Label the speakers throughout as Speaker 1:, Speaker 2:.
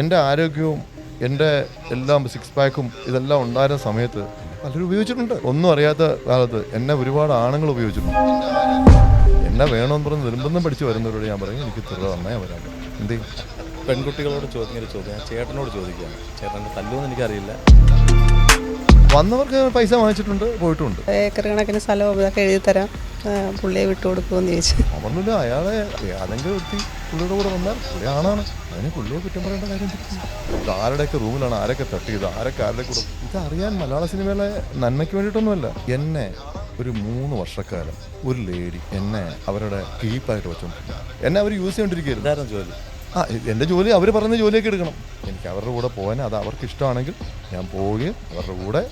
Speaker 1: എന്റെ ആരോഗ്യവും എന്റെ എല്ലാം സിക്സ് പാക്കും ഇതെല്ലാം ഉണ്ടായിരുന്ന സമയത്ത് പലരും ഉപയോഗിച്ചിട്ടുണ്ട്. ഒന്നും അറിയാത്ത കാലത്ത് എന്നെ ഒരുപാട് ആണുങ്ങൾ ഉപയോഗിച്ചിട്ടുണ്ട്. എന്നെ വേണമെന്ന് പറഞ്ഞ് നിർബന്ധം പഠിച്ച് വരുന്നവരോട് ഞാൻ പറയും എനിക്ക് തുറ നന്നായി വരാൻ എന്തേ?
Speaker 2: പെൺകുട്ടികളോട് ചോദിക്കുന്ന ഒരു ചോദ്യം ചേട്ടനോട് ചോദിക്കുകയാണ്. ചേട്ടന്റെ തല്ലുമെന്ന് എനിക്കറിയില്ല.
Speaker 1: വന്നവർക്ക് പൈസ വാങ്ങിച്ചിട്ടുണ്ട് പോയിട്ടുണ്ട്.
Speaker 3: ഏക്കർ കണക്കിന് സ്ഥലം ഇതൊക്കെ എഴുതി തരാം. പുള്ളിയെ വിട്ടു കൊടുക്കുമെന്ന് ചോദിച്ചു.
Speaker 1: അവന്നില്ല അയാളെ ഏതെങ്കിലും വ്യക്തി പുള്ളിയുടെ കൂടെ വന്നാൽ പുള്ളി ആണാണ്. അതിന് പുള്ളിയെ കുറ്റം പറയേണ്ട കാര്യം? ഇത് ആരുടെയൊക്കെ റൂമിലാണ്? ആരൊക്കെ തട്ടിയത് ആരൊക്കെ ആരുടെ കൂടെ? ഇത് അറിയാൻ മലയാള സിനിമയിലെ നന്മയ്ക്ക് വേണ്ടിയിട്ടൊന്നുമല്ല. എന്നെ ഒരു മൂന്ന് വർഷക്കാലം ഒരു ലേഡി എന്നെ അവരുടെ കീപ്പായിട്ട് വെച്ചോണ്ടിരിക്കുക എന്നെ അവർ യൂസ് ചെയ്തോണ്ടിരിക്കുകയായിരുന്നു.
Speaker 2: ജോലി?
Speaker 1: ആ എന്റെ ജോലി അവർ പറഞ്ഞ ജോലിയൊക്കെ എടുക്കണം. എനിക്ക് അവരുടെ കൂടെ പോകാൻ അത് അവർക്ക് ഇഷ്ടമാണെങ്കിൽ ഞാൻ പോവുകയും അവരുടെ കൂടെ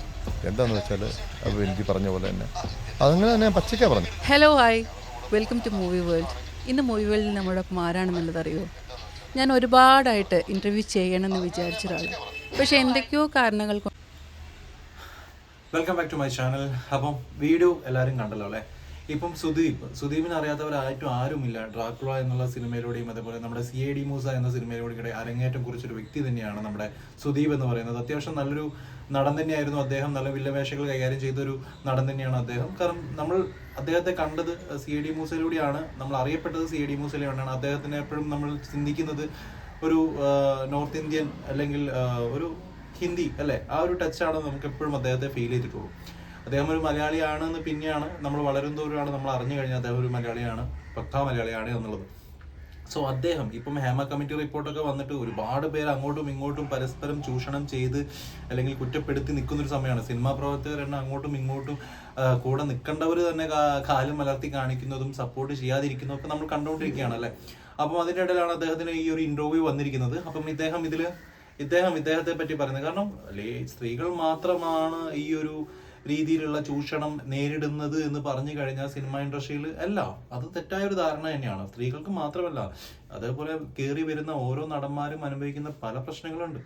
Speaker 1: എന്താണെന്ന് വെച്ചാൽ അത് എനിക്ക് പറഞ്ഞ പോലെ തന്നെ. അതങ്ങനെ തന്നെ ഞാൻ പച്ചയ്ക്കാ പറഞ്ഞു.
Speaker 4: Hello hi welcome to movie world ഇന്ന് മൂവി വേൾഡിൽ നമ്മളോടൊപ്പം ആരാണെന്നുള്ളത് അറിയുമോ ഞാൻ ഒരുപാടായിട്ട് ഇന്റർവ്യൂ ചെയ്യണമെന്ന് വിചാരിച്ച ഒരാളാണ് പക്ഷേ എന്തൊക്കെയോ കാരണങ്ങൾ കൊണ്ട്
Speaker 5: welcome back to my channel അപ്പം വീഡിയോ എല്ലാവരും കണ്ടല്ലോ അല്ലേ? ഇപ്പം സുദീപ് സുദീപിന് അറിയാത്തവരായിട്ടും ആരുമില്ല. ഡ്രാക്കുള എന്നുള്ള സിനിമയിലൂടെയും അതേപോലെ നമ്മുടെ സി എ ഡി മൂസ എന്ന സിനിമയിലൂടെ അരങ്ങേറ്റം കുറിച്ചൊരു വ്യക്തി തന്നെയാണ് നമ്മുടെ സുദീപ് എന്ന് പറയുന്നത്. അത്യാവശ്യം നല്ലൊരു നടൻ തന്നെയായിരുന്നു അദ്ദേഹം. നല്ല വില്ലവേഷകൾ കൈകാര്യം ചെയ്ത ഒരു നടൻ തന്നെയാണ് അദ്ദേഹം. കാരണം നമ്മൾ അദ്ദേഹത്തെ കണ്ടത് സി എ ഡി മൂസയിലൂടെയാണ്. നമ്മൾ അറിയപ്പെട്ടത് സി എ ഡി മൂസയിലൂടെയാണ്. അദ്ദേഹത്തിനെ എപ്പോഴും നമ്മൾ ചിന്തിക്കുന്നത് ഒരു നോർത്ത് ഇന്ത്യൻ അല്ലെങ്കിൽ ഒരു ഹിന്ദി അല്ലേ? ആ ഒരു ടച്ചാണ് നമുക്ക് എപ്പോഴും അദ്ദേഹത്തെ ഫീൽ ചെയ്തിട്ടുള്ളൂ. അദ്ദേഹം ഒരു മലയാളിയാണ് മലയാളിയാണെന്ന് പിന്നെയാണ് നമ്മൾ വളരും വളരുന്നവരാണ് നമ്മൾ അറിഞ്ഞു കഴിഞ്ഞാൽ അദ്ദേഹം ഒരു മലയാളിയാണ് പക്കാ മലയാളിയാണ് എന്നുള്ളത്. സോ അദ്ദേഹം ഇപ്പം ഹേമ കമ്മിറ്റി റിപ്പോർട്ടൊക്കെ വന്നിട്ട് ഒരുപാട് പേര് അങ്ങോട്ടും ഇങ്ങോട്ടും പരസ്പരം ചൂഷണം ചെയ്ത് അല്ലെങ്കിൽ കുറ്റപ്പെടുത്തി നിൽക്കുന്ന ഒരു സമയമാണ്. സിനിമാ പ്രവർത്തകർ എണ്ണം അങ്ങോട്ടും ഇങ്ങോട്ടും കൂടെ നിൽക്കേണ്ടവർ തന്നെ കാലം മലർത്തി കാണിക്കുന്നതും സപ്പോർട്ട് ചെയ്യാതിരിക്കുന്നതും ഒക്കെ നമ്മൾ കണ്ടുകൊണ്ടിരിക്കുകയാണ് അല്ലേ? അപ്പം അതിന്റെ ഇടയിലാണ് അദ്ദേഹത്തിന് ഈ ഒരു ഇന്റർവ്യൂ വന്നിരിക്കുന്നത്. അപ്പം ഇദ്ദേഹം ഇതിൽ ഇദ്ദേഹം ഇദ്ദേഹത്തെ പറ്റി പറയുന്നത്. കാരണം സ്ത്രീകൾ മാത്രമാണ് ഈ ഒരു രീതിയിലുള്ള ചൂഷണം നേരിടുന്നത് എന്ന് പറഞ്ഞു കഴിഞ്ഞാൽ സിനിമ ഇൻഡസ്ട്രിയിൽ അല്ല അത് തെറ്റായ ഒരു ധാരണ തന്നെയാണ്. സ്ത്രീകൾക്ക് മാത്രമല്ല അതേപോലെ കയറി വരുന്ന ഓരോ നടന്മാരും അനുഭവിക്കുന്ന പല പ്രശ്നങ്ങളുണ്ട്.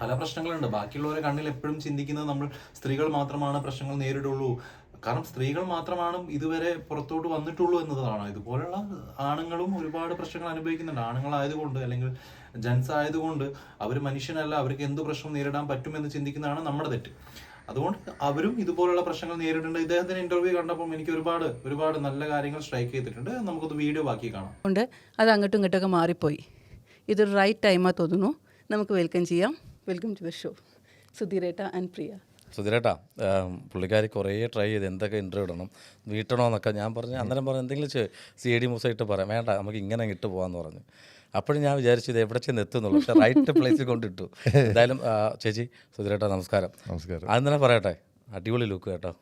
Speaker 5: പല പ്രശ്നങ്ങളുണ്ട്. ബാക്കിയുള്ളവരെ കണ്ണിൽ എപ്പോഴും ചിന്തിക്കുന്നത് നമ്മൾ സ്ത്രീകൾ മാത്രമാണ് പ്രശ്നങ്ങൾ നേരിടുള്ളൂ. കാരണം സ്ത്രീകൾ മാത്രമാണ് ഇതുവരെ പുറത്തോട്ട് വന്നിട്ടുള്ളൂ എന്നതാണ്. ഇതുപോലുള്ള ആണുങ്ങളും ഒരുപാട് പ്രശ്നങ്ങൾ അനുഭവിക്കുന്നുണ്ട്. ആണുങ്ങളായതുകൊണ്ട് അല്ലെങ്കിൽ ജെൻസ് ആയതുകൊണ്ട് അവർ മനുഷ്യനല്ല അവർക്ക് എന്ത് പ്രശ്നം നേരിടാൻ പറ്റുമെന്ന് ചിന്തിക്കുന്നതാണ് നമ്മുടെ തെറ്റ്. അതുകൊണ്ട് അവരും ഇതുപോലുള്ള പ്രശ്നങ്ങൾ നേരിടുന്നുണ്ട്. ഇദ്ദേഹത്തിന്റെ ഇന്റർവ്യൂ കണ്ടപ്പോൾ എനിക്ക് ഒരുപാട് ഒരുപാട് നല്ല കാര്യങ്ങൾ സ്ട്രൈക്ക് ചെയ്തിട്ടുണ്ട്. നമുക്കത് വീഡിയോ ബാക്കി കാണാം.
Speaker 4: ഉണ്ട് അത് അങ്ങോട്ടും ഇങ്ങോട്ടൊക്കെ മാറിപ്പോയി. ഇതൊരു റൈറ്റ് ടൈമാ തോന്നുന്നു. നമുക്ക് വെൽക്കം ചെയ്യാം. വെൽക്കം ടു ദ ഷോ സുധീരേട്ട ആൻഡ് പ്രിയ.
Speaker 2: സുധീരേട്ടാ പുള്ളിക്കാരി കുറേ ട്രൈ ചെയ്ത് എന്തൊക്കെ ഇന്റർവ്യൂ ഇടണം വീട്ടണമെന്നൊക്കെ ഞാൻ പറഞ്ഞു അന്നേരം പറഞ്ഞു എന്തെങ്കിലും സി ഐ ഡി മൂസ ഇട്ട് പറയാം. വേണ്ട നമുക്ക് ഇങ്ങനെ ഇട്ട് പോകാമെന്ന് പറഞ്ഞു. അപ്പോഴും ഞാൻ വിചാരിച്ചു ഇത് എവിടെ ചെന്ന് എത്തുന്നുള്ളൂ പക്ഷേ റൈറ്റ് പ്ലേസിൽ കൊണ്ടിട്ടു എന്തായാലും ചേച്ചി സുധീരേട്ടാ നമസ്കാരം.
Speaker 1: നമസ്കാരം.
Speaker 2: ആദ്യം തന്നെ പറയട്ടെ? അടിപൊളി ലുക്ക് കേട്ടോ.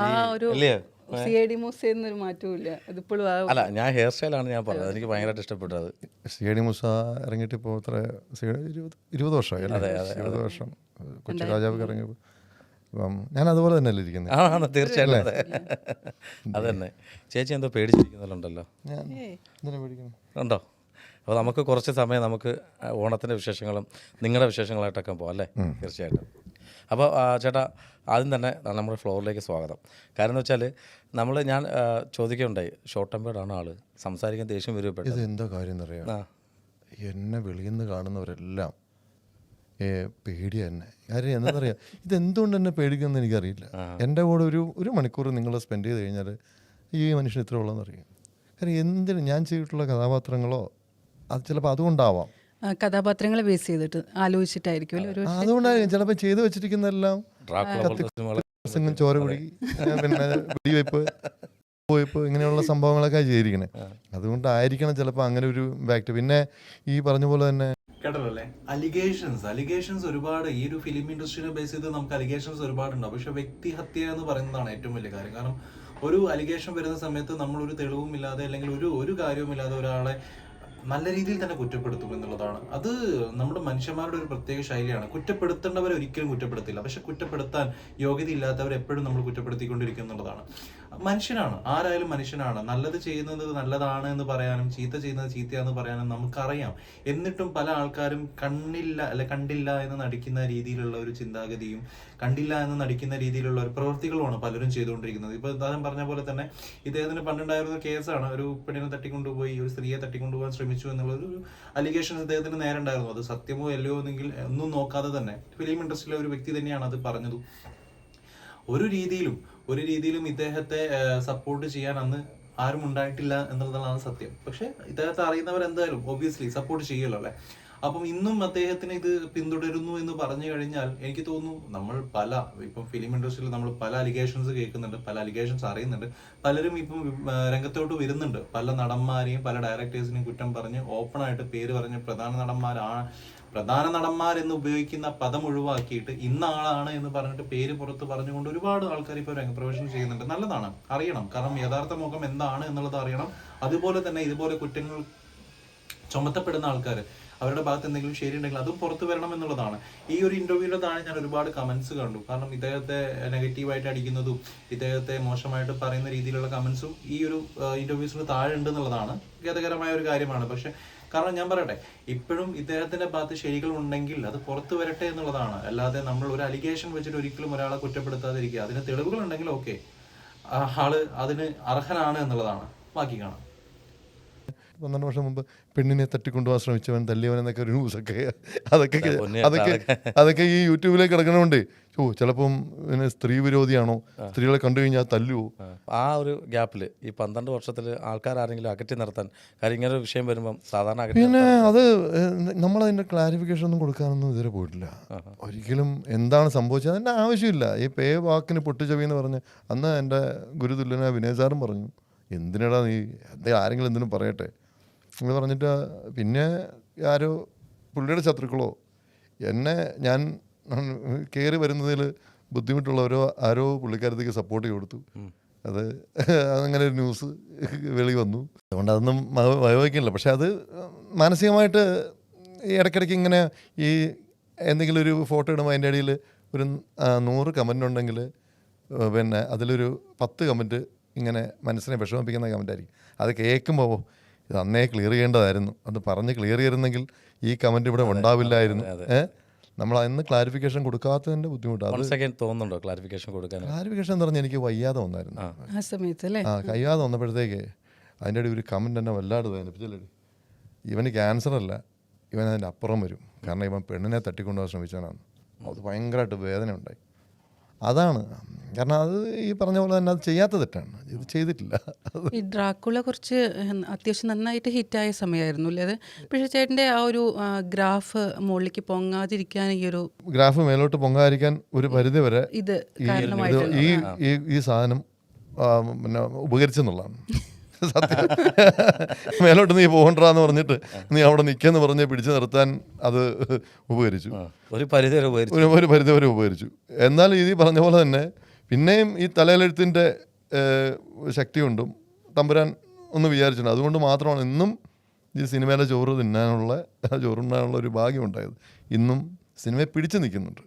Speaker 4: ആ ഒരു
Speaker 2: അല്ലേ? ഞാൻ ഹെയർ സ്റ്റൈലാണ് ഞാൻ പറഞ്ഞത്. എനിക്ക് ഭയങ്കരമായിട്ട് ഇഷ്ടപ്പെട്ടത്. അത്
Speaker 1: സി ഡി മുസ ഇറങ്ങിയിട്ട് ഇപ്പോൾ എത്ര? ഇരുപത് വർഷമായി അതെ അതെ ഇരുപത് വർഷം. കൊച്ചു രാജാവ് ഇറങ്ങി ഇപ്പം ഞാൻ അതുപോലെ തന്നെയല്ലേ ഇരിക്കുന്നത്
Speaker 2: ആണോ തീർച്ചയായിട്ടും അതെ അത്. തന്നെ ചേച്ചി എന്തോ
Speaker 1: പേടിക്കുന്നത്
Speaker 2: ഉണ്ടോ? അപ്പോൾ നമുക്ക് കുറച്ച് സമയം നമുക്ക് ഓണത്തിന്റെ വിശേഷങ്ങളും നിങ്ങളുടെ വിശേഷങ്ങളായിട്ടൊക്കെ പോകാം അല്ലേ? തീർച്ചയായിട്ടും. അപ്പോൾ ചേട്ടാ ആദ്യം തന്നെ നമ്മുടെ ഫ്ലോറിലേക്ക് സ്വാഗതം. കാരണം എന്ന് വെച്ചാൽ നമ്മൾ ഞാൻ ചോദിക്കുകയുണ്ടായി ഷോർട്ട് ടെമ്പേർഡാണ് ആൾ. സംസാരിക്കാൻ ദേഷ്യം
Speaker 1: ഇത് എന്താ കാര്യം എന്നറിയാം? എന്നെ വെളിയിൽ നിന്ന് കാണുന്നവരെല്ലാം ഏ പേടിയാ എന്നെ കാര്യം എന്താണെന്നറിയാം ഇത് എന്തുകൊണ്ട് എന്നെ പേടിക്കുമെന്ന് എനിക്കറിയില്ല എന്റെ കൂടെ ഒരു ഒരു മണിക്കൂർ നിങ്ങൾ സ്പെൻഡ് ചെയ്ത് കഴിഞ്ഞാൽ ഈ മനുഷ്യൻ ഇത്ര ഉള്ളതെന്ന് അറിയാം. കാര്യം എന്തിന് ഞാൻ ചെയ്തിട്ടുള്ള കഥാപാത്രങ്ങളോ അത് ചിലപ്പോൾ അതുകൊണ്ടാവാം.
Speaker 4: കഥാപാത്രങ്ങളെ ബേസ് ചെയ്തിട്ട് ആലോചിച്ചിട്ടായിരിക്കും
Speaker 1: അതുകൊണ്ടായിരിക്കും. ചിലപ്പോൾ ചെയ്തു വെച്ചിരിക്കുന്നതെല്ലാം സിംഗം ചോര കുടി പിന്നെ വെടിവയ്പ്പ് പോയപ്പ് ഇങ്ങനെയുള്ള സംഭവങ്ങളൊക്കെ ചെയ്തിരിക്കണേ. അതുകൊണ്ടായിരിക്കണം ചിലപ്പോൾ അങ്ങനെ ഒരു ഇമ്പാക്റ്റ് പിന്നെ ഈ പറഞ്ഞ പോലെ തന്നെ
Speaker 5: കേട്ടല്ലോ അലിഗേഷൻസ് അലിഗേഷൻസ് ഒരുപാട്. ഈ ഒരു ഫിലിം ഇൻഡസ്ട്രീനെ ബേസ് ചെയ്ത് നമുക്ക് അലിഗേഷൻസ് ഒരുപാടുണ്ടാവും പക്ഷെ വ്യക്തിഹത്യ എന്ന് പറയുന്നതാണ് ഏറ്റവും വലിയ കാര്യം. കാരണം ഒരു അലിഗേഷൻ വരുന്ന സമയത്ത് നമ്മൾ ഒരു തെളിവും ഇല്ലാതെ അല്ലെങ്കിൽ ഒരു ഒരു കാര്യവും ഇല്ലാതെ ഒരാളെ നല്ല രീതിയിൽ തന്നെ കുറ്റപ്പെടുത്തും എന്നുള്ളതാണ്. അത് നമ്മുടെ മനുഷ്യന്മാരുടെ ഒരു പ്രത്യേക ശൈലിയാണ്. കുറ്റപ്പെടുത്തേണ്ടവരെ ഒരിക്കലും കുറ്റപ്പെടുത്തില്ല. പക്ഷെ കുറ്റപ്പെടുത്താൻ യോഗ്യത ഇല്ലാത്തവരെ എപ്പോഴും നമ്മൾ കുറ്റപ്പെടുത്തിക്കൊണ്ടിരിക്കും എന്നുള്ളതാണ്. മനുഷ്യനാണ്. ആരായാലും മനുഷ്യനാണ്. നല്ലത് ചെയ്യുന്നത് നല്ലതാണ് എന്ന് പറയാനും ചീത്ത ചെയ്യുന്നത് ചീത്തയാന്ന് പറയാനും നമുക്കറിയാം. എന്നിട്ടും പല ആൾക്കാരും കണ്ണില്ല അല്ല കണ്ടില്ല എന്ന് നടിക്കുന്ന രീതിയിലുള്ള ഒരു ചിന്താഗതിയും കണ്ടില്ല എന്ന് നടിക്കുന്ന രീതിയിലുള്ള ഒരു പ്രവൃത്തികളുമാണ് പലരും ചെയ്തുകൊണ്ടിരിക്കുന്നത്. ഇപ്പൊ താരം പറഞ്ഞ പോലെ തന്നെ ഇദ്ദേഹത്തിന് പണ്ടുണ്ടായിരുന്ന കേസാണ്. ഒരു പെണ്ണിനെ തട്ടിക്കൊണ്ടുപോയി ഒരു സ്ത്രീയെ തട്ടിക്കൊണ്ടുപോകാൻ ശ്രമിച്ചു എന്നുള്ള ഒരു അലിഗേഷൻ ഇദ്ദേഹത്തിന് നേരെ ഉണ്ടായിരുന്നു. അത് സത്യമോ അല്ലയോ എന്നെങ്കിൽ ഒന്നും നോക്കാതെ തന്നെ. ഫിലിം ഇൻഡസ്ട്രിയിലെ ഒരു വ്യക്തി തന്നെയാണ് അത് പറഞ്ഞതും. ഒരു രീതിയിലും ഒരു രീതിയിലും ഇദ്ദേഹത്തെ സപ്പോർട്ട് ചെയ്യാൻ അന്ന് ആരും ഉണ്ടായിട്ടില്ല എന്നുള്ളതാണ് സത്യം. പക്ഷെ ഇദ്ദേഹത്തെ അറിയുന്നവർ എന്തായാലും ഒബ്വിയസ്ലി സപ്പോർട്ട് ചെയ്യല്ലോ അല്ലെ? അപ്പം ഇന്നും അദ്ദേഹത്തിന് ഇത് പിന്തുടരുന്നു എന്ന് പറഞ്ഞു കഴിഞ്ഞാൽ എനിക്ക് തോന്നുന്നു നമ്മൾ പല ഇപ്പം ഫിലിം ഇൻഡസ്ട്രിയിൽ നമ്മൾ പല അലിഗേഷൻസ് കേൾക്കുന്നുണ്ട് പല അലിഗേഷൻസ് അറിയുന്നുണ്ട്. പലരും ഇപ്പം രംഗത്തോട്ട് വരുന്നുണ്ട്. പല നടന്മാരെയും പല ഡയറക്ടേഴ്സിനെയും കുറ്റം പറഞ്ഞ് ഓപ്പൺ ആയിട്ട് പേര് പറഞ്ഞ് പ്രധാന നടന്മാരാ പ്രധാന നടന്മാർ എന്ന് ഉപയോഗിക്കുന്ന പദം ഒഴിവാക്കിയിട്ട് ഇന്ന ആളാണ് എന്ന് പറഞ്ഞിട്ട് പേര് പുറത്ത് പറഞ്ഞുകൊണ്ട് ഒരുപാട് ആൾക്കാർ ഇപ്പോൾ രംഗപ്രവേശനം ചെയ്യുന്നുണ്ട്. നല്ലതാണ്. അറിയണം. കാരണം യഥാർത്ഥ മുഖം എന്താണ് എന്നുള്ളത് അറിയണം. അതുപോലെ തന്നെ ഇതുപോലെ കുറ്റങ്ങൾ ചുമത്തപ്പെടുന്ന ആൾക്കാർ അവരുടെ ഭാഗത്ത് എന്തെങ്കിലും ശരിയുണ്ടെങ്കിൽ അതും പുറത്തു വരണം എന്നുള്ളതാണ്. ഈ ഒരു ഇന്റർവ്യൂവിന്റെ താഴെ ഞാൻ ഒരുപാട് കമന്റ്സ് കണ്ടു. കാരണം ഇദ്ദേഹത്തെ നെഗറ്റീവായിട്ട് അടിക്കുന്നതും ഇദ്ദേഹത്തെ മോശമായിട്ട് പറയുന്ന രീതിയിലുള്ള കമന്റ്സും ഈ ഒരു ഇന്റർവ്യൂസിന് താഴെ ഉണ്ട് എന്നുള്ളതാണ് ഖേദകരമായ ഒരു കാര്യമാണ്. പക്ഷെ കാരണം ഞാൻ പറയട്ടെ ഇപ്പോഴും ഇദ്ദേഹത്തിന്റെ ഭാഗത്ത് ശരികൾ ഉണ്ടെങ്കിൽ അത് പുറത്തു വരട്ടെ എന്നുള്ളതാണ്. അല്ലാതെ നമ്മൾ ഒരു അലിഗേഷൻ വെച്ചിട്ട് ഒരിക്കലും ഒരാളെ കുറ്റപ്പെടുത്താതിരിക്കുക. അതിന് തെളിവുകൾ ഉണ്ടെങ്കിൽ ഓക്കെ ആൾ അതിന് അർഹനാണ് എന്നുള്ളതാണ്. ബാക്കി കാണാം.
Speaker 1: പന്ത്രണ്ട് വർഷം മുമ്പ് പെണ്ണിനെ തട്ടിക്കൊണ്ടുപോകാൻ ശ്രമിച്ചവൻ തല്ലിയവൻ എന്നൊക്കെ ഒരു ന്യൂസൊക്കെ അതൊക്കെ അതൊക്കെ അതൊക്കെ ഈ യൂട്യൂബിലേക്ക് കിടക്കണമുണ്ട് ഓ ചിലപ്പം പിന്നെ സ്ത്രീ വിരോധിയാണോ? സ്ത്രീകളെ കണ്ടു കഴിഞ്ഞാൽ തല്ലുവോ?
Speaker 2: ആ. ഒരു ഗ്യാപ്പിൽ ഈ പന്ത്രണ്ട് വർഷത്തിൽ ആൾക്കാർ ആരെങ്കിലും അകറ്റി നിർത്താൻ കാര്യം ഇങ്ങനെ ഒരു വിഷയം വരുമ്പം സാധാരണ
Speaker 1: പിന്നെ അത് നമ്മളതിന്റെ ക്ലാരിഫിക്കേഷൻ ഒന്നും കൊടുക്കാനൊന്നും ഇതുവരെ പോയിട്ടില്ല. ഒരിക്കലും എന്താണ് സംഭവിച്ചത്? അതിന്റെ ആവശ്യമില്ല. ഈ പേ വാക്കിന് പൊട്ടിച്ചവി എന്ന് പറഞ്ഞ് അന്ന് എന്റെ ഗുരുതുല്യനായ വിനയ് സാറും പറഞ്ഞു എന്തിനടാ നീ? എന്തെങ്കിലും ആരെങ്കിലും എന്തിനും പറയട്ടെ. എന്ന് പറഞ്ഞിട്ട് പിന്നെ ആരോ പുള്ളിയുടെ ശത്രുക്കളോ എന്നെ ഞാൻ കയറി വരുന്നതിൽ ബുദ്ധിമുട്ടുള്ളവരോ ആരോ പുള്ളിക്കാരത്തേക്ക് സപ്പോർട്ട് കൊടുത്തു. അത് അതങ്ങനെ ഒരു ന്യൂസ് വെളി വന്നു. അതുകൊണ്ട് അതൊന്നും വ- പക്ഷെ അത് മാനസികമായിട്ട് ഇടയ്ക്കിടയ്ക്ക് ഇങ്ങനെ ഈ എന്തെങ്കിലും ഒരു ഫോട്ടോ ഇടുമ്പോൾ അതിന്റെ ഇടയിൽ ഒരു നൂറ് കമന്റ് ഉണ്ടെങ്കിൽ പിന്നെ അതിലൊരു പത്ത് കമന്റ് ഇങ്ങനെ മനസ്സിനെ വിഷമിപ്പിക്കുന്ന കമന്റ് ആയിരിക്കും. അത് കേൾക്കുമ്പോൾ ഇത് അന്നേ ക്ലിയർ ചെയ്യേണ്ടതായിരുന്നു. അത് പറഞ്ഞ് ക്ലിയർ ചെയ്തിരുന്നെങ്കിൽ ഈ കമന്റ് ഇവിടെ ഉണ്ടാവില്ലായിരുന്നു. ഏഹ് നമ്മൾ അന്ന് ക്ലാരിഫിക്കേഷൻ
Speaker 2: കൊടുക്കാത്തതിന്റെ ബുദ്ധിമുട്ടാണ് തോന്നുന്നുണ്ടോ ക്ലാരിഫിക്കേഷൻ കൊടുക്കാൻ?
Speaker 1: ക്ലാരിഫിക്കേഷൻ എന്ന് പറഞ്ഞാൽ എനിക്ക് വയ്യാതെ വന്നായിരുന്നു.
Speaker 4: ആ. സമയത്ത് അല്ലേ?
Speaker 1: ആ കയ്യാതെ വന്നപ്പോഴത്തേക്ക് അതിന്റെ ഇടയിൽ ഒരു കമന്റ് എന്നെ വല്ലാതെ വേദനിപ്പിച്ചല്ലേ ഇവന് ക്യാൻസർ അല്ല. ഇവൻ അതിന്റെ അപ്പുറം വരും. കാരണം ഇവൻ പെണ്ണിനെ തട്ടിക്കൊണ്ടുപോകാൻ ശ്രമിച്ചവനാണ്. അത് ഭയങ്കരമായിട്ട് വേദന ഉണ്ടായി അതാണ്. കാരണം അത് ഈ പറഞ്ഞ പോലെ തന്നെ അത് ചെയ്യാത്ത തെറ്റാണ്. ഇത് ചെയ്തിട്ടില്ല.
Speaker 4: ഈ ഡ്രാക്കുള കുറച്ച് അത്യാവശ്യം നന്നായിട്ട് ഹിറ്റായ സമയമായിരുന്നു അല്ലേ? അത് പക്ഷേ ചേട്ടന്റെ ആ ഒരു ഗ്രാഫ് മുകളിലേക്ക് പൊങ്ങാതിരിക്കാൻ ഈ ഒരു
Speaker 1: ഗ്രാഫ് മേലോട്ട് പൊങ്ങാതിരിക്കാൻ ഒരു പരിധി വരെ
Speaker 4: ഇത്
Speaker 1: ഈ ഈ ഈ സാധനം പിന്നെ ഉപകരിച്ചെന്നുള്ളതാണ്. സത്യം. മേലോട്ട് നീ പോകണ്ടെന്ന് പറഞ്ഞിട്ട് നീ അവിടെ നിൽക്കെന്ന് പറഞ്ഞ് പിടിച്ചു നിർത്താൻ അത് ഉപകരിച്ചു.
Speaker 2: ഒരു പരിധി വരെ ഉപകരിച്ചു.
Speaker 1: ഒരു പരിധി വരെ ഉപകരിച്ചു. എന്നാൽ ഇത് പറഞ്ഞ പോലെ തന്നെ പിന്നെയും ഈ തലയിലെഴുത്തിന്റെ ശക്തി കൊണ്ടും തമ്പുരാൻ ഒന്ന് വിചാരിച്ചിട്ടുണ്ട്. അതുകൊണ്ട് മാത്രമാണ് ഇന്നും ഈ സിനിമയിലെ ചോറ് തിന്നാനുള്ള ചോറുണ്ണാനുള്ള ഒരു ഭാഗ്യമുണ്ടായത്. ഇന്നും സിനിമയെ പിടിച്ചു നിൽക്കുന്നുണ്ട്.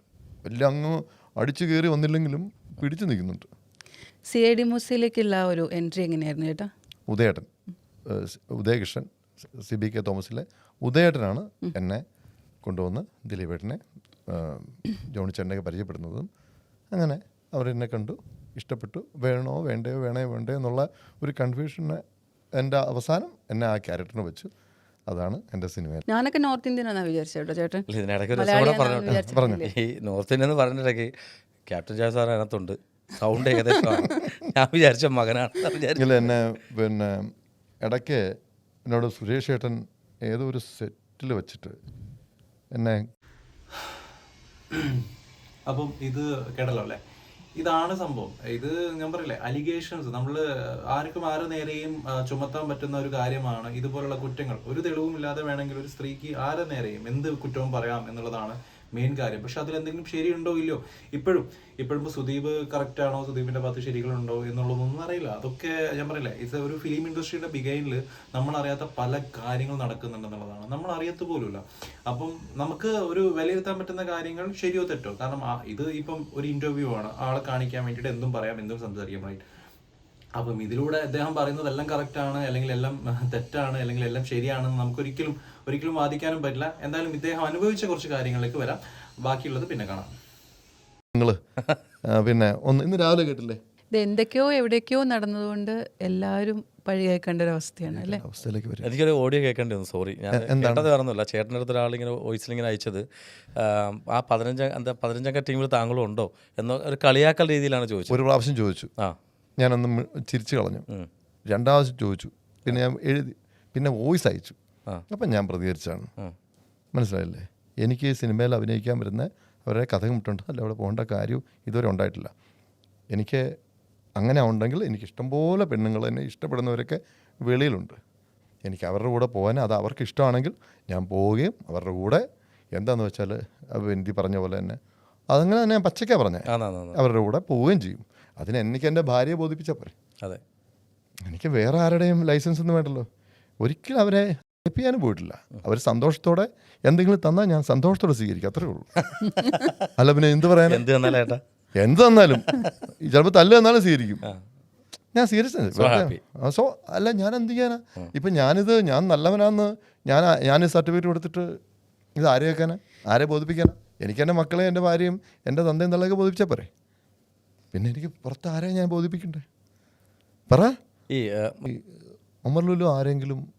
Speaker 1: വലിയ അങ്ങ് അടിച്ചു കയറി വന്നില്ലെങ്കിലും പിടിച്ചു നിൽക്കുന്നുണ്ട്.
Speaker 4: സി ഐ ഡി മൂസയിലേക്കുള്ള ഒരു എൻട്രി എങ്ങനെയായിരുന്നു ചേട്ടാ?
Speaker 1: ഉദയേട്ടൻ ഉദയകൃഷ്ണൻ സി ബി കെ തോമസിലെ ഉദയേട്ടനാണ് എന്നെ കൊണ്ടുവന്ന് ദിലീപേട്ടനെ ഏഹ് ജോണി ചേട്ടനെയൊക്കെ പരിചയപ്പെടുന്നതും അങ്ങനെ അവരെന്നെ കണ്ടു ഇഷ്ടപ്പെട്ടു. വേണോ വേണ്ടയോ വേണേ വേണ്ടയോ എന്നുള്ള ഒരു കൺഫ്യൂഷനെ എന്റെ അവസാനം എന്നെ ആ ക്യാരക്ടറിന് വെച്ചു. അതാണ് എന്റെ സിനിമ.
Speaker 4: ഞാനൊക്കെ നോർത്ത് ഇന്ത്യൻ എന്നാ വിചാരിച്ചേട്ടോ ചേട്ടൻ.
Speaker 2: അല്ല, ഇതിനിടയ്ക്ക് ഒരു രസം കൂടെ പറഞ്ഞോട്ടെ
Speaker 1: പറഞ്ഞു.
Speaker 2: ഈ നോർത്ത് ഇന്ത്യൻ എന്ന് പറഞ്ഞിടയ്ക്ക് ക്യാപ്റ്റൻ ജോസ് സാർ അതിനകത്തുണ്ട്. സൗണ്ട് ഏകദേശമാണ് ഞാൻ വിചാരിച്ച മകനാണ്
Speaker 1: എന്നെ പിന്നെ ഇടയ്ക്ക് എന്നോട് സുരേഷ് ഏട്ടൻ ഏതോ ഒരു സെറ്റിൽ വെച്ചിട്ട് എന്നെ
Speaker 5: അപ്പം ഇത് കേട്ടല്ലോ അല്ലേ? ഇതാണ് സംഭവം. ഇത് ഞാൻ പറയില്ലേ അലിഗേഷൻസ് നമ്മൾ ആർക്കും ആരെ നേരെയും ചുമത്താൻ പറ്റുന്ന ഒരു കാര്യമാണ് ഇതുപോലുള്ള കുറ്റങ്ങൾ. ഒരു തെളിവും ഇല്ലാതെ വേണമെങ്കിൽ ഒരു സ്ത്രീക്ക് ആരെ നേരെയും എന്ത് കുറ്റവും പറയാം എന്നുള്ളതാണ് മെയിൻ കാര്യം. പക്ഷെ അതിൽ എന്തെങ്കിലും ശരിയുണ്ടോ ഇല്ലയോ? ഇപ്പോഴും ഇപ്പോഴും ഇപ്പോൾ സുദീപ് കറക്റ്റ് ആണോ? സുദീപിന്റെ ഭാഗത്ത് ശരികളുണ്ടോ എന്നുള്ളതൊന്നും അറിയില്ല. അതൊക്കെ ഞാൻ പറയില്ല. ഇത് ഒരു ഫിലിം ഇൻഡസ്ട്രിയുടെ ബിഗൈനിൽ നമ്മൾ അറിയാത്ത പല കാര്യങ്ങൾ നടക്കുന്നുണ്ടെന്നുള്ളതാണ്. നമ്മൾ അറിയത്ത് പോലുമില്ല. അപ്പം നമുക്ക് ഒരു വിലയിരുത്താൻ പറ്റുന്ന കാര്യങ്ങൾ ശരിയോ തെറ്റോ? കാരണം ഇത് ഇപ്പം ഒരു ഇന്റർവ്യൂ ആണ്. ആളെ കാണിക്കാൻ വേണ്ടിയിട്ട് എന്തും പറയാം എന്തും സംസാരിക്കാം റൈറ്റ് അപ്പം ഇതിലൂടെ അദ്ദേഹം പറയുന്നത് എല്ലാം കറക്റ്റ് ആണ് അല്ലെങ്കിൽ എല്ലാം തെറ്റാണ് അല്ലെങ്കിൽ എല്ലാം ശരിയാണെന്ന് നമുക്ക് ഒരിക്കലും ഒരിക്കലും വാദിക്കാനും പറ്റില്ല. എന്തായാലും ഇദ്ദേഹം അനുഭവിച്ച കുറച്ച് കാര്യങ്ങളിലേക്ക് വരാം. ബാക്കിയുള്ളത് പിന്നെ കാണാം.
Speaker 1: നിങ്ങൾ പിന്നെ ഒന്ന് ഇന്ന് രാവിലെ കേട്ടില്ലേ?
Speaker 4: ഇത് എന്തൊക്കെയോ എവിടേക്കോ നടന്നതുകൊണ്ട് എല്ലാവരും പഴി കേൾക്കേണ്ട ഒരു അവസ്ഥയാണ് അല്ലേ?
Speaker 1: അവസ്ഥയിലേക്ക് വരും.
Speaker 2: എനിക്കൊരു ഓഡിയോ കേൾക്കേണ്ടി വന്നു സോറി ഞാൻ കേട്ടത് വേറൊന്നുമില്ല ചേട്ടന്റെ അടുത്ത് ഒരാളിങ്ങനെ വോയിസിൽ ഇങ്ങനെ അയച്ചത് ആ പതിനഞ്ചാം എന്താ പതിനഞ്ചംഗ ടീമിൽ താങ്കളും ഉണ്ടോ എന്നോ ഒരു കളിയാക്കൽ രീതിയിലാണ് ചോദിച്ചത്.
Speaker 1: ഒരു പ്രാവശ്യം ചോദിച്ചു.
Speaker 2: ആ.
Speaker 1: ഞാനൊന്ന് ചിരിച്ചു കളഞ്ഞു.
Speaker 2: രണ്ടാവശ്യം
Speaker 1: രണ്ടാമത് ചോദിച്ചു. പിന്നെ ഞാൻ എഴുതി. പിന്നെ വോയിസ് അയച്ചു. അപ്പം ഞാൻ പ്രതികരിച്ചാണ്. മനസ്സിലായില്ലേ? എനിക്ക് സിനിമയിൽ അഭിനയിക്കാൻ വരുന്ന അവരെ കഥ കിട്ടുന്നുണ്ട് അല്ല അവിടെ പോകേണ്ട കാര്യവും ഇതുവരെ ഉണ്ടായിട്ടില്ല. എനിക്ക് അങ്ങനെ ഉണ്ടെങ്കിൽ എനിക്ക് ഇഷ്ടംപോലെ പെണ്ണുങ്ങൾ എന്നെ ഇഷ്ടപ്പെടുന്നവരൊക്കെ വെളിയിലുണ്ട്. എനിക്ക് അവരുടെ കൂടെ പോകാൻ അത് അവർക്ക് ഇഷ്ടമാണെങ്കിൽ ഞാൻ പോവുകയും അവരുടെ കൂടെ എന്താണെന്ന് വെച്ചാൽ എന്തി പറഞ്ഞ പോലെ തന്നെ. അതങ്ങനെ തന്നെ ഞാൻ പച്ചയ്ക്കാണ് പറഞ്ഞത് അവരുടെ കൂടെ പോവുകയും ചെയ്യും. അതിന് എനിക്ക് എന്റെ ഭാര്യയെ ബോധിപ്പിച്ചാൽ പോരെ.
Speaker 2: അതെ.
Speaker 1: എനിക്ക് വേറെ ആരുടെയും ലൈസൻസ് ഒന്നും വേണ്ടല്ലോ. ഒരിക്കലും അവരെ ഹെൽപ്പ് ചെയ്യാനും പോയിട്ടില്ല. അവർ സന്തോഷത്തോടെ എന്തെങ്കിലും തന്നാൽ ഞാൻ സന്തോഷത്തോടെ സ്വീകരിക്കും. അത്രേ ഉള്ളൂ. അല്ല പിന്നെ എന്ത് പറയാൻ
Speaker 2: എന്ത് തന്നാലും ഏട്ടാ?
Speaker 1: എന്ത് തന്നാലും. ചിലപ്പോൾ തല്ല് തന്നാലും സ്വീകരിക്കും. ഞാൻ സീരിയസ്
Speaker 2: happy.
Speaker 1: സോ അല്ല ഞാൻ എന്ത് ചെയ്യാനാ? ഇപ്പം ഞാനിത് ഞാൻ നല്ലവനാന്ന് ഞാൻ ഞാൻ സർട്ടിഫിക്കറ്റ് കൊടുത്തിട്ട് ഇത് ആരെ വെക്കാനാ ആരെ ബോധിപ്പിക്കാനാ? എനിക്ക് എന്റെ മക്കളെ എന്റെ ഭാര്യയും എന്റെ തന്തയും തള്ളയൊക്കെ ബോധിപ്പിച്ചാൽ പോരെ. പിന്നെ എനിക്ക് പുറത്ത് ആരെയും ഞാൻ ബോധിപ്പിക്കണ്ടേ? പറ.
Speaker 2: ഈ അമർലുലു
Speaker 1: ഈ ആരെങ്കിലും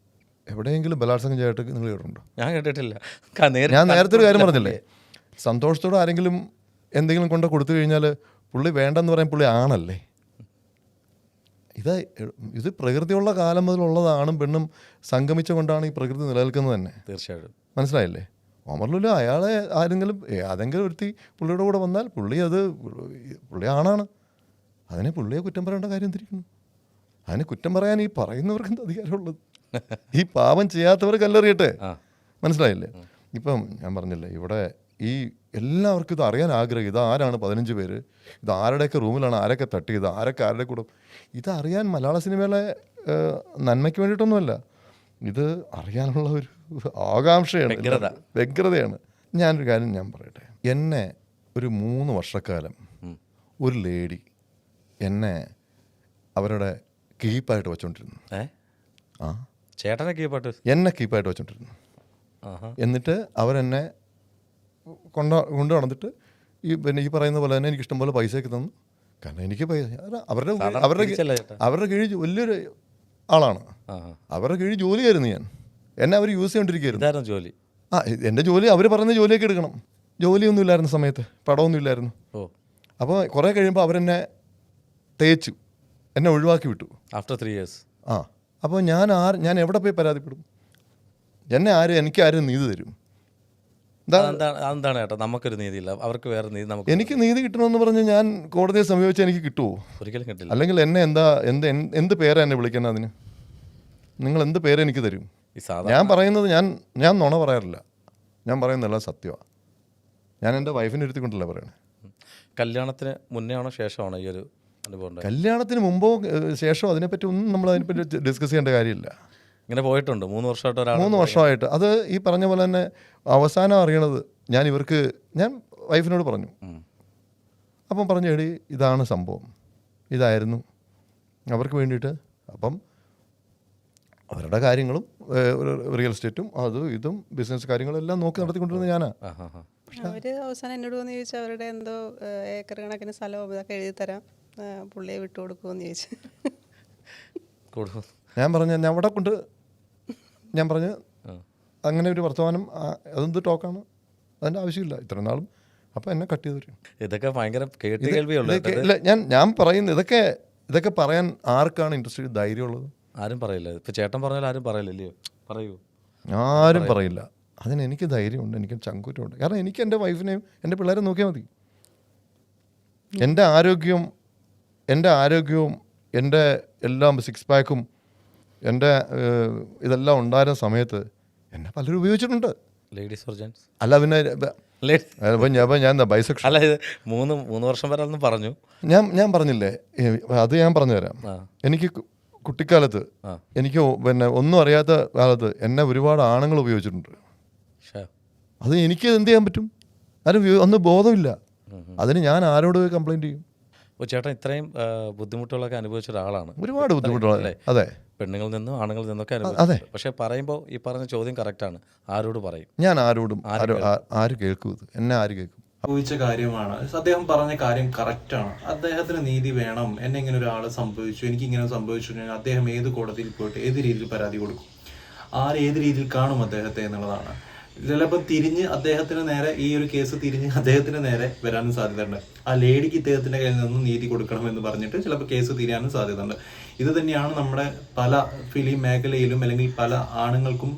Speaker 1: എവിടെയെങ്കിലും ബലാത്സംഗം ചെയ്തിട്ട് നിങ്ങൾ കേട്ടിട്ടുണ്ടോ?
Speaker 2: ഞാൻ കേട്ടിട്ടില്ല. ക- നേരിട്ട്
Speaker 1: ഞാൻ നേരത്തെ ഒരു കാര്യം. പറഞ്ഞില്ലേ? സന്തോഷത്തോടെ ആരെങ്കിലും എന്തെങ്കിലും കൊണ്ട് കൊടുത്തു കഴിഞ്ഞാൽ പുള്ളി വേണ്ടെന്ന് പറയാൻ പുള്ളി ആണല്ലേ? ഇത് ഇത് പ്രകൃതിയുള്ള കാലം മുതലുള്ളതാണ് പെണ്ണും സംഗമിച്ചുകൊണ്ടാണ് ഈ പ്രകൃതി നിലനിൽക്കുന്നത് തന്നെ.
Speaker 2: തീർച്ചയായിട്ടും.
Speaker 1: മനസ്സിലായില്ലേ? ഒമർലുലു അയാളെ ആരെങ്കിലും ഏതെങ്കിലും ഒരുത്തി പുള്ളിയുടെ കൂടെ വന്നാൽ പുള്ളി അത് പുള്ളി ആണാണ്. അതിനെ പുള്ളിയെ കുറ്റം പറയേണ്ട കാര്യം തിരിക്കുന്നു അതിനെ കുറ്റം പറയാൻ ഈ പറയുന്നവർക്ക് എന്ത് അധികാരമുള്ളത്? ഈ പാപം ചെയ്യാത്തവർ കല്ലെറിയട്ടെ? മനസ്സിലായില്ലേ? ഇപ്പം ഞാൻ പറഞ്ഞില്ലേ ഇവിടെ ഈ എല്ലാവർക്കും ഇത് അറിയാൻ ആഗ്രഹം ഇത് ആരാണ് പതിനഞ്ച് പേര് ഇത് ആരുടെയൊക്കെ റൂമിലാണ് ആരൊക്കെ തട്ടിയത് ആരൊക്കെ ആരുടെ കൂടെ ഇത് അറിയാൻ മലയാള സിനിമയിലെ നന്മയ്ക്ക് വേണ്ടിയിട്ടൊന്നുമല്ല. ഇത് അറിയാനുള്ള ഒരു ആകാംക്ഷയാണ്.
Speaker 2: വ്യഗ്രത.
Speaker 1: വ്യഗ്രതയാണ്. ഞാനൊരു കാര്യം ഞാൻ പറയട്ടെ. എന്നെ ഒരു മൂന്ന് വർഷക്കാലം ഒരു ലേഡി എന്നെ അവരുടെ കീപ്പായിട്ട് വെച്ചോണ്ടിരുന്നു. ആ?
Speaker 2: ചേട്ടനെ കീപ്പായിട്ട്
Speaker 1: എന്നെ കീപ്പായിട്ട് വെച്ചോണ്ടിരുന്നു. എന്നിട്ട് അവരെന്നെ കൊണ്ട കൊണ്ടു നടന്നിട്ട് ഈ പിന്നെ ഈ പറയുന്ന പോലെ തന്നെ എനിക്ക് ഇഷ്ടംപോലെ പൈസയൊക്കെ തന്നു. കാരണം എനിക്ക് പൈസ അവരുടെ അവരുടെ. അവരുടെ കീഴിൽ വലിയൊരു ആളാണ്. അവരുടെ കീഴിൽ ജോലിയായിരുന്നു ഞാൻ. എന്നെ അവർ യൂസ് ചെയ്തുകൊണ്ടിരിക്കുകയായിരുന്നു
Speaker 2: ഇതായിരുന്നു ജോലി.
Speaker 1: ആ എന്റെ ജോലി അവർ പറഞ്ഞ ജോലിയൊക്കെ എടുക്കണം. ജോലിയൊന്നും ഇല്ലായിരുന്ന സമയത്ത് പടമൊന്നും ഇല്ലായിരുന്നു.
Speaker 2: ഓ.
Speaker 1: അപ്പോൾ കുറേ കഴിയുമ്പോൾ അവരെന്നെ തേച്ചു. എന്നെ ഒഴിവാക്കി വിട്ടു.
Speaker 2: ആഫ്റ്റർ ത്രീ ഇയേഴ്സ്
Speaker 1: ആ. അപ്പോൾ ഞാൻ ആർ ഞാൻ എവിടെ പോയി പരാതിപ്പെടും? എന്നെ ആരും എനിക്ക് ആരും നീതി തരും?
Speaker 2: അതെന്താണ് ചേട്ടാ നമുക്കൊരു നീതിയില്ല. അവർക്ക് വേറെ നീതി നമുക്ക്
Speaker 1: എനിക്ക് നീതി കിട്ടണമെന്ന് പറഞ്ഞ് ഞാൻ കോടതിയെ സമീപിച്ചാൽ എനിക്ക് കിട്ടുമോ
Speaker 2: ഒരിക്കലും കിട്ടില്ല.
Speaker 1: അല്ലെങ്കിൽ എന്നെ എന്താ എന്ത് എന്ത് പേരാ എന്നെ വിളിക്കുന്നത് അതിന്? നിങ്ങൾ എന്ത് പേര് എനിക്ക് തരും? ഞാൻ പറയുന്നത് ഞാൻ ഞാൻ നുണ പറയാറില്ല. ഞാൻ പറയുന്നതെല്ലാം സത്യമാണ് ഞാൻ എന്റെ വൈഫിനെ ഇരുത്തിക്കൊണ്ടല്ല പറയണേ?
Speaker 2: കല്യാണത്തിന് മുന്നേ ആണോ ശേഷമാണോ ഈ ഒരു അനുഭവം
Speaker 1: കല്യാണത്തിന് മുമ്പോ ശേഷമോ അതിനെപ്പറ്റി ഒന്നും നമ്മൾ അതിനെപ്പറ്റി ഡിസ്കസ് ചെയ്യേണ്ട കാര്യമില്ല.
Speaker 2: ഇങ്ങനെ പോയിട്ടുണ്ട്. മൂന്ന് വർഷമായിട്ട്
Speaker 1: മൂന്ന് വർഷമായിട്ട്. അത് ഈ പറഞ്ഞ പോലെ തന്നെ അവസാനം അറിയണത് ഞാൻ ഇവർക്ക് ഞാൻ വൈഫിനോട് പറഞ്ഞു. അപ്പം പറഞ്ഞു എടി ഇതാണ് സംഭവം. ഇതായിരുന്നു. അവർക്ക് വേണ്ടിയിട്ട് അപ്പം അവരുടെ കാര്യങ്ങളും റിയൽ എസ്റ്റേറ്റും അതും ഇതും ബിസിനസ് കാര്യങ്ങളും എല്ലാം നോക്കി നടത്തിക്കൊണ്ടിരുന്ന ഞാനാ.
Speaker 3: അവർ അവസാനം എന്നോട് വന്ന് ചോദിച്ചു അവരുടെ എന്തോ ഏക്കർ കണക്കിന് സ്ഥലവും ഇതൊക്കെ എഴുതി തരാം. പുള്ളിയെ വിട്ടു കൊടുക്കുമെന്ന് ചോദിച്ചു.
Speaker 1: ഞാൻ പറഞ്ഞു ഞാൻ അവിടെ കൊണ്ട് ഞാൻ പറഞ്ഞു. അങ്ങനെ ഒരു വർത്തമാനം അതെന്ത് ടോക്കാണ്? അതിന്റെ ആവശ്യമില്ല. ഇത്ര നാളും അപ്പം എന്നെ കട്ട് ചെയ്തു
Speaker 2: ഇതൊക്കെ ഭയങ്കര
Speaker 1: ഇല്ല ഞാൻ ഞാൻ പറയുന്നത് ഇതൊക്കെ ഇതൊക്കെ പറയാൻ ആർക്കാണ് ഇൻട്രസ്റ്റ് ധൈര്യമുള്ളത്?
Speaker 2: ആരും പറയില്ല. ഇപ്പം ചേട്ടൻ പറഞ്ഞാൽ ആരും പറയില്ലല്ലയോ പറയൂ.
Speaker 1: ആരും പറയില്ല. അതിന് എനിക്ക് ധൈര്യമുണ്ട് എനിക്ക് ചങ്കൂറ്റമുണ്ട്. കാരണം എനിക്ക് എന്റെ വൈഫിനെയും എന്റെ പിള്ളേരെ നോക്കിയാൽ മതി. എന്റെ ആരോഗ്യവും എന്റെ ആരോഗ്യവും എന്റെ എല്ലാം സിക്സ് പാക്കും എന്റെ ഇതെല്ലാം ഉണ്ടായിരുന്ന സമയത്ത് എന്നെ പലരും ഉപയോഗിച്ചിട്ടുണ്ട്.
Speaker 2: ലേഡീസ് സർജൻസ്
Speaker 1: അല്ല പിന്നെ അപ്പം ഞാൻ അപ്പം ഞാൻ എന്താ ബൈസെക്ഷൻ
Speaker 2: അല്ല ഇത് മൂന്ന് മൂന്ന് വർഷം വരെ പറഞ്ഞു.
Speaker 1: ഞാൻ ഞാൻ പറഞ്ഞില്ലേ അത് ഞാൻ പറഞ്ഞുതരാം.
Speaker 2: തരാം
Speaker 1: എനിക്ക് കുട്ടിക്കാലത്ത് എനിക്ക് പിന്നെ ഒന്നും അറിയാത്ത കാലത്ത് എന്നെ ഒരുപാട് ആണുങ്ങൾ ഉപയോഗിച്ചിട്ടുണ്ട്. അത് എനിക്ക് എന്ത് ചെയ്യാൻ പറ്റും? അതിന് ഒന്ന് ബോധമില്ല. അതിന് ഞാൻ ആരോട് കംപ്ലൈന്റ് കംപ്ലൈന്റ് ചെയ്യും?
Speaker 2: ചേട്ടൻ ഇത്രയും ബുദ്ധിമുട്ടുകളൊക്കെ അനുഭവിച്ച ഒരാളാണ്.
Speaker 1: ഒരുപാട്
Speaker 2: ബുദ്ധിമുട്ടുകളല്ലേ
Speaker 1: അതെ.
Speaker 2: പെണ്ണുങ്ങളിൽ നിന്നും ആണുങ്ങളിൽ നിന്നൊക്കെ
Speaker 1: അതെ.
Speaker 2: പക്ഷെ പറയുമ്പോൾ ഈ പറഞ്ഞ ചോദ്യം കറക്റ്റാണ് ആരോട് പറയും?
Speaker 1: ഞാൻ ആരോടും ആര് കേൾക്കും? ഇത്? എന്നെ ആര് കേൾക്കും?
Speaker 5: സംഭവിച്ച കാര്യമാണ്. അദ്ദേഹം പറഞ്ഞ കാര്യം കറക്റ്റാണ് അദ്ദേഹത്തിന് നീതി വേണം. എന്നെ ഇങ്ങനെ ഒരാൾ സംഭവിച്ചു എനിക്ക് ഇങ്ങനെ സംഭവിച്ചു അദ്ദേഹം ഏത് കോടതിയിൽ പോയിട്ട് ഏത് രീതിയിൽ പരാതി കൊടുക്കും? ആര് ഏത് രീതിയിൽ കാണും അദ്ദേഹത്തെ എന്നുള്ളതാണ്. ചിലപ്പോൾ തിരിഞ്ഞ് അദ്ദേഹത്തിന് നേരെ ഈ ഒരു കേസ് തിരിഞ്ഞ് അദ്ദേഹത്തിന് നേരെ വരാനും സാധ്യതയുണ്ട്. ആ ലേഡിക്ക് ഇദ്ദേഹത്തിന്റെ കയ്യിൽ നിന്ന് നീതി കൊടുക്കണം എന്ന് പറഞ്ഞിട്ട് ചിലപ്പോൾ കേസ് തിരിയാനും സാധ്യതയുണ്ട്. ഇത് തന്നെയാണ് നമ്മുടെ പല ഫിലിം മേഖലയിലും അല്ലെങ്കിൽ പല ആണുങ്ങൾക്കും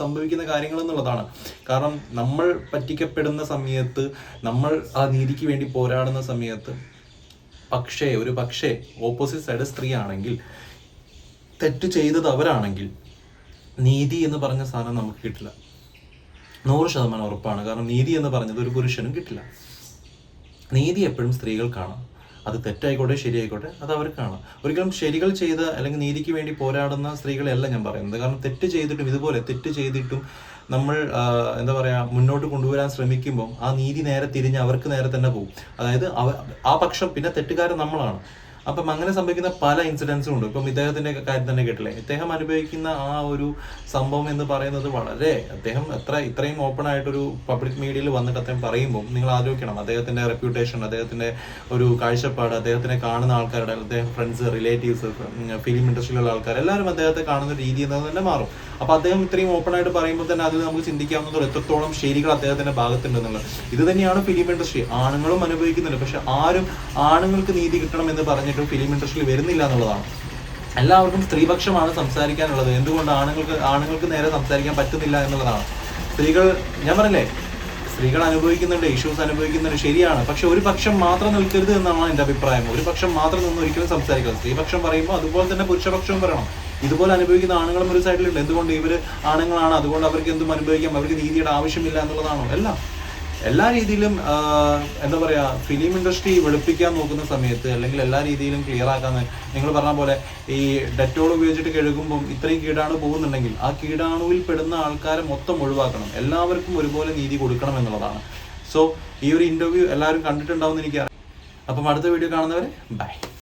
Speaker 5: സംഭവിക്കുന്ന കാര്യങ്ങൾ എന്നുള്ളതാണ്. കാരണം നമ്മൾ പറ്റിക്കപ്പെടുന്ന സമയത്ത് നമ്മൾ ആ നീതിക്ക് വേണ്ടി പോരാടുന്ന സമയത്ത് പക്ഷേ ഒരു പക്ഷേ ഓപ്പോസിറ്റ് സൈഡ് സ്ത്രീ ആണെങ്കിൽ തെറ്റ് ചെയ്തത് അവരാണെങ്കിൽ നീതി എന്ന് പറഞ്ഞ സാധനം നമുക്ക് കിട്ടില്ല. നൂറ് ശതമാനം ഉറപ്പാണ്. കാരണം നീതി എന്ന് പറഞ്ഞത് ഒരു പുരുഷനും കിട്ടില്ല. നീതി എപ്പോഴും സ്ത്രീകൾക്കാണ് അത് തെറ്റായിക്കോട്ടെ ശരിയായിക്കോട്ടെ അത് അവർക്കാണ് ഒരിക്കലും ശരികൾ ചെയ്ത അല്ലെങ്കിൽ നീതിക്ക് വേണ്ടി പോരാടുന്ന സ്ത്രീകളെയല്ല ഞാൻ പറയുന്നത്. കാരണം തെറ്റ് ചെയ്തിട്ടും ഇതുപോലെ തെറ്റ് ചെയ്തിട്ടും നമ്മൾ എന്താ പറയുക മുന്നോട്ട് കൊണ്ടുവരാൻ ശ്രമിക്കുമ്പോൾ ആ നീതി നേരെ തിരിഞ്ഞ് അവർക്ക് നേരെ തന്നെ പോകും. അതായത് ആ പക്ഷം പിന്നെ തെറ്റുകാരൻ നമ്മളാണ്. അപ്പം അങ്ങനെ സംഭവിക്കുന്ന പല ഇൻസിഡൻസും ഉണ്ട്. ഇപ്പം ഇദ്ദേഹത്തിന്റെ കാര്യം തന്നെ കേട്ടില്ലേ? ഇദ്ദേഹം അനുഭവിക്കുന്ന ആ ഒരു സംഭവം എന്ന് പറയുന്നത് വളരെ അദ്ദേഹം എത്ര ഇത്രയും ഓപ്പൺ ആയിട്ടൊരു പബ്ലിക് മീഡിയയിൽ വന്നിട്ട് അദ്ദേഹം പറയുമ്പോൾ നിങ്ങൾ ആലോചിക്കണം. അദ്ദേഹത്തിന്റെ റെപ്യൂട്ടേഷൻ അദ്ദേഹത്തിന്റെ ഒരു കാഴ്ചപ്പാട് അദ്ദേഹത്തിനെ കാണുന്ന ആൾക്കാരുടെ അദ്ദേഹം ഫ്രണ്ട്സ് റിലേറ്റീവ്സ് ഫിലിം ഇൻഡസ്ട്രിയിലുള്ള ആൾക്കാർ എല്ലാവരും അദ്ദേഹത്തെ കാണുന്ന രീതി എന്നത് തന്നെ മാറും. അപ്പൊ അദ്ദേഹം ഇത്രയും ഓപ്പൺ ആയിട്ട് പറയുമ്പോൾ തന്നെ അതിൽ നമുക്ക് ചിന്തിക്കാവുന്നത് എത്രത്തോളം ശരികൾ അദ്ദേഹത്തിന്റെ ഭാഗത്തുണ്ടെന്നുള്ളത്. ഇത് തന്നെയാണ് ഫിലിം ഇൻഡസ്ട്രി ആണുങ്ങളും അനുഭവിക്കുന്നുണ്ട്. പക്ഷെ ആരും ആണുങ്ങൾക്ക് നീതി കിട്ടണം എന്ന് പറഞ്ഞിട്ടും ഫിലിം ഇൻഡസ്ട്രിയിൽ വരുന്നില്ല എന്നുള്ളതാണ്. എല്ലാവർക്കും സ്ത്രീപക്ഷമാണ് സംസാരിക്കാനുള്ളത്. എന്തുകൊണ്ട് ആണുങ്ങൾക്ക് ആണുങ്ങൾക്ക് നേരെ സംസാരിക്കാൻ പറ്റുന്നില്ല എന്നുള്ളതാണ്. സ്ത്രീകൾ ഞാൻ പറഞ്ഞില്ലേ സ്ത്രീകൾ അനുഭവിക്കുന്നുണ്ട് ഇഷ്യൂസ് അനുഭവിക്കുന്നുണ്ട് ശരിയാണ്. പക്ഷെ ഒരു പക്ഷം മാത്രം നിൽക്കരുത് എന്നാണ് എന്റെ അഭിപ്രായം. ഒരു പക്ഷം മാത്രം നിന്ന് ഒരിക്കലും സംസാരിക്കണം സ്ത്രീപക്ഷം പറയുമ്പോൾ അതുപോലെ തന്നെ പുരുഷപക്ഷവും പറയണം. ഇതുപോലെ അനുഭവിക്കുന്ന ആണുങ്ങളും ഒരു സൈഡിലുണ്ട് എന്തുകൊണ്ട് ഇവർ ആണുങ്ങളാണ്? അതുകൊണ്ട് അവർക്ക് എന്തും അനുഭവിക്കാം? അവർക്ക് നീതിയുടെ ആവശ്യമില്ല എന്നുള്ളതാണോ? എല്ലാം. എല്ലാ രീതിയിലും എന്താ പറയാ ഫിലിം ഇൻഡസ്ട്രി വെളുപ്പിക്കാൻ നോക്കുന്ന സമയത്ത് അല്ലെങ്കിൽ എല്ലാ രീതിയിലും ക്ലിയർ ആക്കാൻ നിങ്ങൾ പറഞ്ഞ പോലെ ഈ ഡെറ്റോൾ ഉപയോഗിച്ചിട്ട് കഴുകുമ്പോൾ ഇത്രയും കീടാണു പോകുന്നുണ്ടെങ്കിൽ ആ കീടാണുവിൽ പെടുന്ന ആൾക്കാരെ മൊത്തം ഒഴിവാക്കണം. എല്ലാവർക്കും ഒരുപോലെ നീതി കൊടുക്കണം എന്നുള്ളതാണ്. സോ ഈ ഒരു ഇന്റർവ്യൂ എല്ലാവരും കണ്ടിട്ടുണ്ടാവും എനിക്ക് എനിക്കറിയാം. അപ്പം അടുത്ത വീഡിയോ കാണുന്നവരെ ബൈ